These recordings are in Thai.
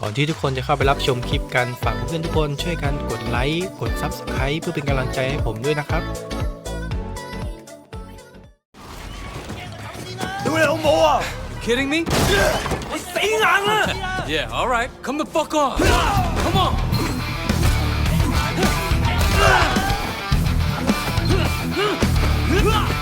ก่อนที่ทุกคนจะเข้าไปรับชมคลิปกัน ฝากเพื่อนๆทุกคนช่วยกันกดไลค์ กด Subscribe เพื่อเป็นกำลังใจให้ผมด้วยนะครับ Kidding me? 你死硬啦！ Yeah, all right. Come the fuck on. Come on. You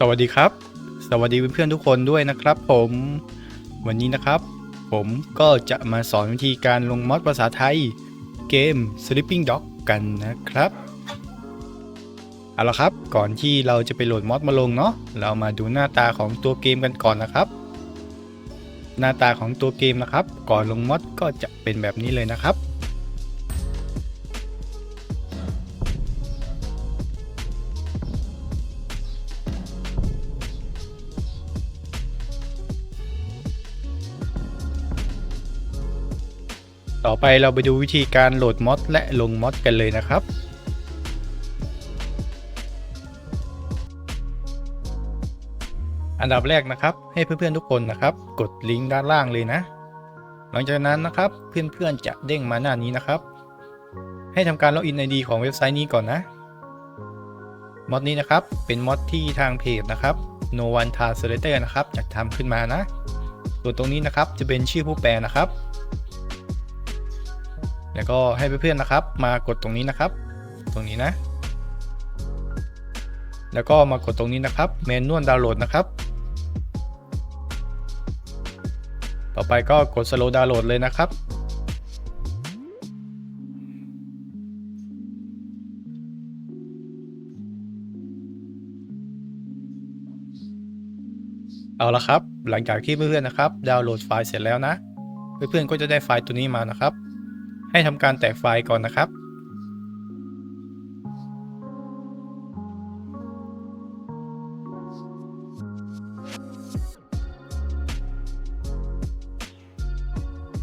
สวัสดีครับ สวัสดีเพื่อนๆทุกคนด้วยนะครับ ผมวันนี้นะครับ ผมก็จะมาสอนวิธีการลงมอดภาษาไทย เกม Sleeping Dog กันนะครับเอาละครับ ก่อนที่เราจะไปโหลดมอดมาลงเนาะเรามาดูหน้าตาของตัวเกมกันก่อนนะครับ หน้าตาของตัวเกมนะครับ ก่อนลงมอดก็จะเป็นแบบนี้เลยนะครับ ต่อไปเราไปดูวิธีการโหลดมอดและลงมอดกันเลยนะครับ อันดับแรกนะครับ ให้เพื่อนๆทุกคนนะครับ กดลิงก์ด้านล่างเลยนะ หลังจากนั้นนะครับเพื่อนๆจะเด้งมาหน้านี้นะครับ ให้ทำการล็อกอิน ID ของเว็บไซต์นี้ก่อนนะมอดนี้นะครับเป็นมอดที่ทางเพจนะครับ No One Translator นะครับจัดทำขึ้นมานะ ส่วนตรงนี้นะครับจะเป็นชื่อผู้แปลนะครับ แล้วก็ให้เพื่อนๆนะครับ มากดตรงนี้นะครับ ตรงนี้นะ แล้วก็มากดตรงนี้นะครับเมนนวลดาวน์โหลดนะครับ ต่อไปก็กด slow download เลยนะครับเอาละครับ หลังจากที่เพื่อนๆนะครับ ดาวน์โหลดไฟล์เสร็จแล้วนะ เพื่อนๆก็จะได้ไฟล์ตัวนี้มานะครับ ให้ทำการแตกไฟล์ก่อนนะครับ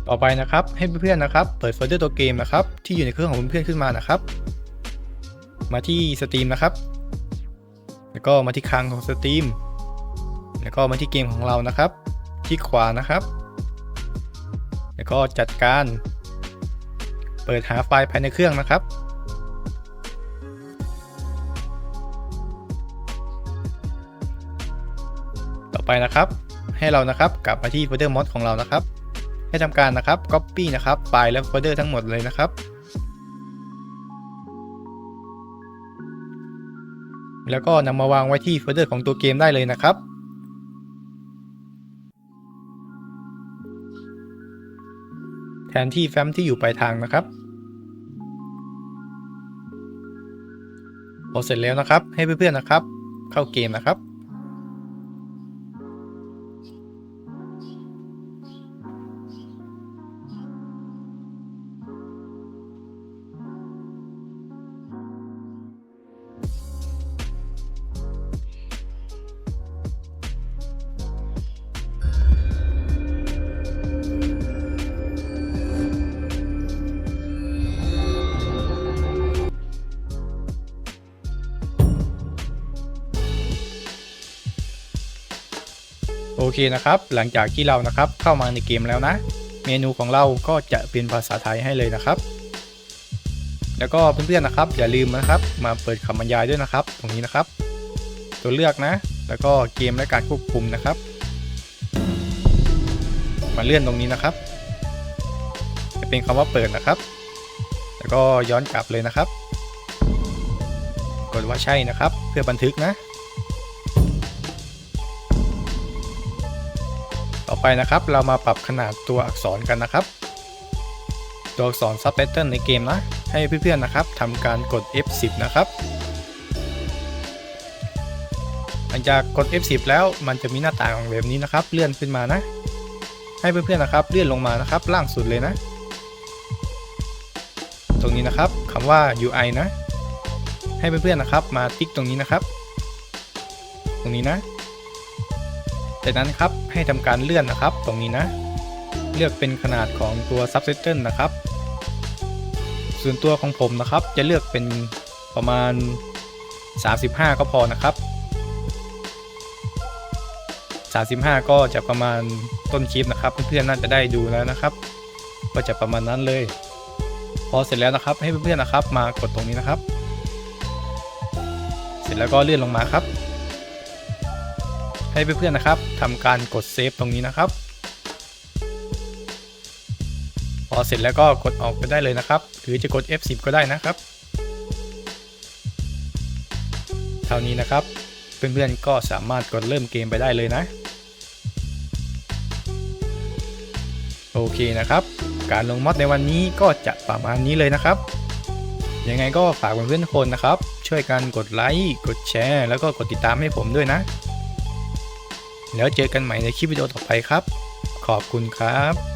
ต่อไปนะครับให้เพื่อนๆนะครับ เปิดโฟลเดอร์ตัวเกมนะครับ ที่อยู่ในเครื่องของเพื่อนๆขึ้นมานะครับ มาที่สตรีมนะครับ แล้วก็มาที่คลังของสตรีมแล้วก็มาที่เกมของเรานะครับคลิกขวานะครับ แล้วก็จัดการ เปิดหาไฟล์ภายในเครื่องนะครับ ต่อไปนะครับ ให้เรานะครับกลับมาที่โฟลเดอร์มอดของเรานะครับ ให้ทำการนะครับ Copy นะครับไฟล์และโฟลเดอร์ทั้งหมดเลยนะครับแล้วก็นำมาวางไว้ที่โฟลเดอร์ของตัวเกมได้เลยนะครับ ทนที่แฟ้มที่อยู่ปลายทางนะครับ พอเสร็จแล้วนะครับ ให้เพื่อนๆนะครับ เข้าเกมนะครับ โอเคนะครับ หลังจากที่เรานะครับเข้ามาในเกมแล้วนะ เมนูของเราก็จะเป็นภาษาไทยให้เลยนะครับ แล้วก็เพื่อนๆนะครับ อย่าลืมนะครับ มาเปิดคำบรรยายด้วยนะครับ ตรงนี้นะครับ ตัวเลือกนะ แล้วก็เกมและการควบคุมนะครับ มาเลื่อนตรงนี้นะครับ จะเป็นคำว่าเปิดนะครับ แล้วก็ย้อนกลับเลยนะครับ กดว่าใช่นะครับ เพื่อบันทึกนะ อไปนะครับ เรามาปรับขนาดตัวอักษรกันนะครับ ตัวอักษรซับไตเติลในเกมนะ ให้เพื่อนๆนะครับทำการกด F10 นะครับหลังจากกด F10 แล้วมันจะมีหน้าต่างแบบนี้นะครับ เลื่อนขึ้นมานะ ให้เพื่อนๆนะครับ เลื่อนลงมานะครับ ล่างสุดเลยนะ ตรงนี้นะครับคำว่า UI นะ ให้เพื่อนๆนะครับ มาติ๊กตรงนี้นะครับ ตรงนี้นะ จากนั้นครับให้ทำการเลื่อนนะครับ ตรงนี้นะ เลือกเป็นขนาดของตัว Subtitle นะครับ ส่วนตัวของผมนะครับ จะเลือกเป็นประมาณ 35 ก็พอนะครับ 35 ก็จะประมาณต้นคลิปนะครับ เพื่อนๆน่าจะได้ดูแล้วนะครับ ก็จะประมาณนั้นเลย พอเสร็จแล้วนะครับให้เพื่อนๆนะครับ มากดตรงนี้นะครับ เสร็จแล้วก็เลื่อนลงมาครับ ให้เพื่อนๆนะครับทำการกดเซฟตรงนี้นะครับ พอเสร็จแล้วก็กดออกไปได้เลยนะครับ หรือจะกด F10 ก็ได้นะครับ เท่านี้นะครับ เพื่อนๆก็สามารถกดเริ่มเกมไปได้เลยนะ โอเคนะครับ การลงมอดในวันนี้ก็จะประมาณนี้เลยนะครับยังไงก็ฝากเพื่อนๆทุกคนนะครับ ช่วยกันกดไลค์ กดแชร์ แล้วก็กดติดตามให้ผมด้วยนะ แล้วเจอกันใหม่ในคลิปวิดีโอต่อไปครับ ขอบคุณครับ